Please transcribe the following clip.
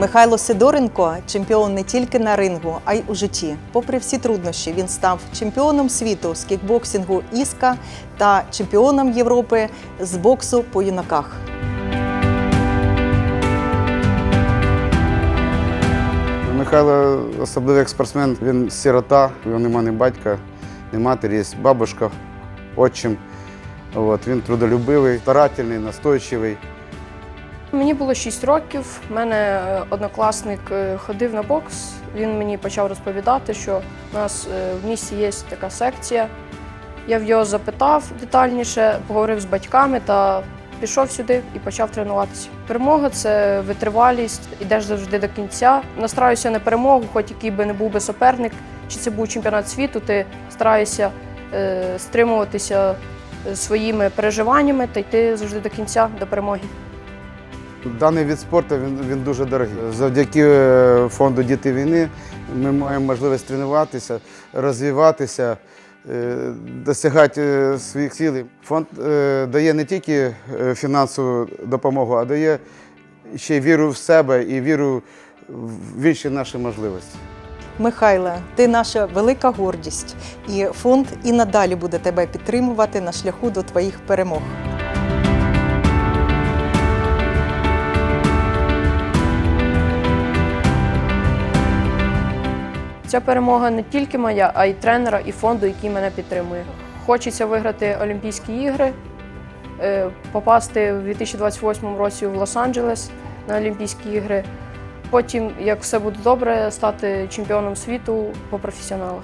Михайло Сидоренко чемпіон не тільки на рингу, а й у житті. Попри всі труднощі, він став чемпіоном світу з кікбоксингу Іска та чемпіоном Європи з боксу по юнаках. Михайло особливий спортсмен, він сирота, його нема ні батька, ні матері, є бабушка, отчим. От, він трудолюбивий, старательний, настойчивий. Мені було 6 років. У мене е, однокласник е, ходив на бокс. Він мені почав розповідати, що у нас е, в місті є така секція. Я в його запитав детальніше, поговорив з батьками та пішов сюди і почав тренуватися. Перемога це витривалість, ідеш завжди до кінця. Настраюся на перемогу, хоч який би не був би суперник, чи це був чемпіонат світу, ти стараєшся е, стримуватися своїми переживаннями та йти завжди до кінця, до перемоги. Даний від спорту він, він дуже дорогий. Завдяки е, фонду Діти війни ми маємо можливість тренуватися, розвиватися, е, досягати е, своїх цілей. Фонд дає не тільки фінансову допомогу, а дає ще й віру в себе і віру в інші наші можливості. Михайле, ти наша велика гордість, і фонд і надалі буде тебе підтримувати на шляху до твоїх перемог. Ця перемога не тільки моя, а й тренера і фонду, який мене підтримує. Хочеться виграти Олімпійські ігри, е, попасти в 2028 році в Лос-Анджелес на Олімпійські ігри. Потім, як все буде добре, стати чемпіоном світу по професіоналах.